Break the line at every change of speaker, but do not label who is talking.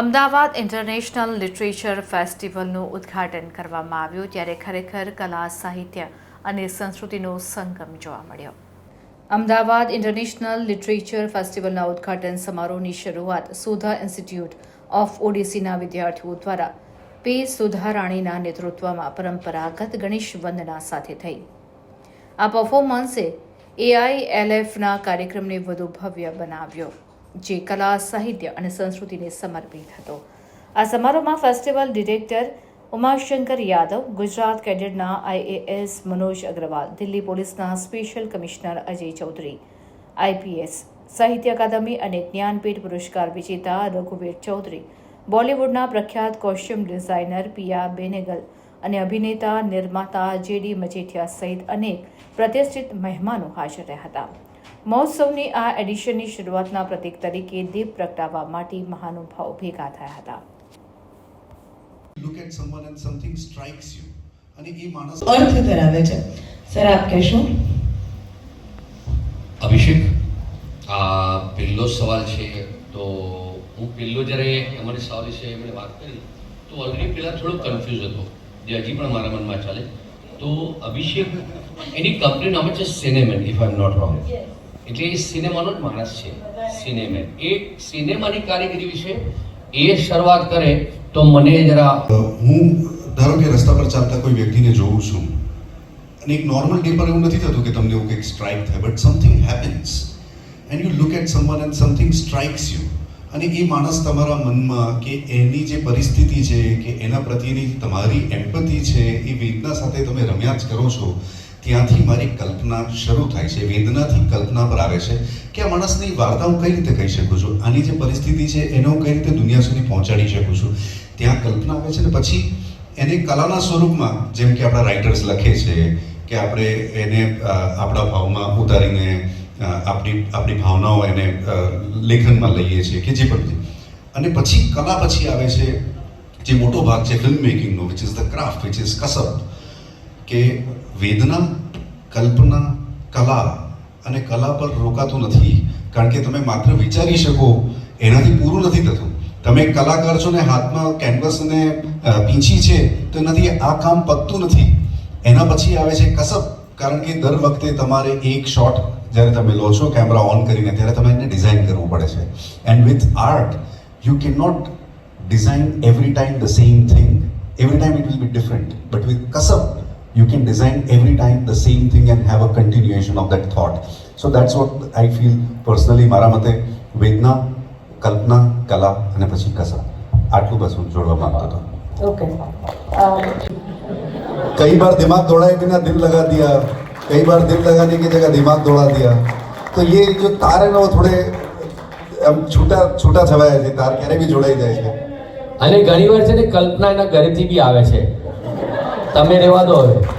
Ahmedabad international literature ફેસ્ટિવલનું ઉદ્ઘાટન કરવામાં આવ્યું ત્યારે ખરેખર કલા, સાહિત્ય અને સંસ્કૃતિનો સંગમ જોવા મળ્યો. અમદાવાદ ઇન્ટરનેશનલ લિટરેચર ફેસ્ટિવલના ઉદ્ઘાટન સમારોહની શરૂઆત સુધા ઇન્સ્ટિટ્યૂટ ઓફ ઓડિસીના વિદ્યાર્થીઓ દ્વારા પી. સુધા રાણીના નેતૃત્વમાં પરંપરાગત ગણેશ વંદના સાથે થઈ. આ પર્ફોમન્સે એઆઈએલએફના કાર્યક્રમને વધુ ભવ્ય બનાવ્યો. જે કલા, સાહિત્ય અને સંસ્કૃતિને સમર્પિત હતો. આ સમારોહમાં ફેસ્ટિવલ ડિરેક્ટર ઉમાશંકર યાદવ, ગુજરાત કેડેટના આઈએએસ મનોજ અગ્રવાલ, દિલ્હી પોલીસના special commissioner Ajay Chaudhary, IPS Sahitya Akademi અને જ્ઞાનપીઠ પુરસ્કાર વિજેતા રઘુવીર ચૌધરી, બોલિવૂડના પ્રખ્યાત કોસ્ચ્યુમ ડિઝાઇનર પિયા બેનેગલ અને અભિનેતા નિર્માતા જેડી મજેઠિયા સહિત અનેક પ્રતિષ્ઠિત મહેમાનો હાજર રહ્યા હતા. મહોત્સવની આ એડિશનની શરૂઆતના પ્રતીક તરીકે દીપ પ્રગટાવવા માટે મહાનુભાવો ભેગા થયા હતા.
Look at someone and something અને એ માણસ
અર્થ ધરાવે છે. સર આપ કહેશો?
અભિષેક આ પહેલો સવાલ છે. તો હું પહેલો જ્યારે અમારી સવાલ વિશે એમણે વાત કરી તો ઓલરેડી પહેલાં થોડો કન્ફ્યુઝ હતો. જે હજી પણ મારા મનમાં ચાલે. તો અભિષેક એની કંપનીનું નામ છે Cinemen if I am not wrong એટલે એ સિનેમાનો જ માણસ છે, સિનેમે. એ સિનેમાની કારીગરી વિશે એ શરૂઆત કરે તો મને જરા
હું ધારો કે રસ્તા પર ચાલતા કોઈ વ્યક્તિને જોઉં છું, અને એક નોર્મલ ડે પર એવું નથી થતું કે તમને એવું કંઈક સ્ટ્રાઇક થાય but something happens and you look at someone and something strikes you અને એ માણસ તમારા મનમાં કે એની જે પરિસ્થિતિ છે, કે એના પ્રત્યેની તમારી એમ્પથી છે, એ વેદના સાથે તમે રમ્યા જ કરો છો ત્યાંથી મારી કલ્પના શરૂ થાય છે, વેદનાથી કલ્પના પર આવે છે કે આ માણસની વાર્તા હું કઈ રીતે કહી શકું છું? આની જે પરિસ્થિતિ છે, એને હું કઈ રીતે દુનિયા સુધી પહોંચાડી શકું છું? ત્યાં કલ્પના આવે છે ને પછી એને કલાના સ્વરૂપમાં, જેમ કે આપણા રાઇટર્સ લખે છે કે આપણે એને આપણા ભાવમાં ઉતારીને આપણી આપણી ભાવનાઓ એને લેખનમાં લઈએ છીએ કે જે પણ અને પછી કલા પછી આવે છે, જે મોટો ભાગ છે film મેકિંગનો which is the craft which is કસબ. કે વેદના કલ્પના કલા અને કલા પર રોકાતું નથી. કારણ કે તમે માત્ર વિચારી શકો એનાથી પૂરું નથી થતું. તમે કલાકાર છો ને હાથમાં કેનવસને અ, પીંછી છે તો એનાથી આ કામ પતતું નથી. એના પછી આવે છે કસબ. કારણ કે દર વખતે તમારે એક શોટ જ્યારે તમે લો છો કેમેરા ઓન કરીને ત્યારે તમે એને ડિઝાઇન કરવું પડે છે. And with art you can not design every time the same thing every time it will be different but with Kasab, you can design every time the same thing and have a continuation of that thought. So that's what I feel personally. મારા મતે વેદના કલ્પના કલા અને પછી કસબ આટલું બસ હું જોડવા માંગતો હતો
ઓકે
कई बार दिमाग दौड़ाए बिना दिल लगा दिया कई बार दिल लगाने की जगह दिमाग दौड़ा दिया तो ये जो तार है ना वो थोड़े हम छूटा छूटा छवाया છે તાર ક્યારે બી જોડાઈ જાય છે
અને ઘણી વાર છે ને કલ્પના એના ઘરેથી બી આવે છે તમે રહેવા દો હવે.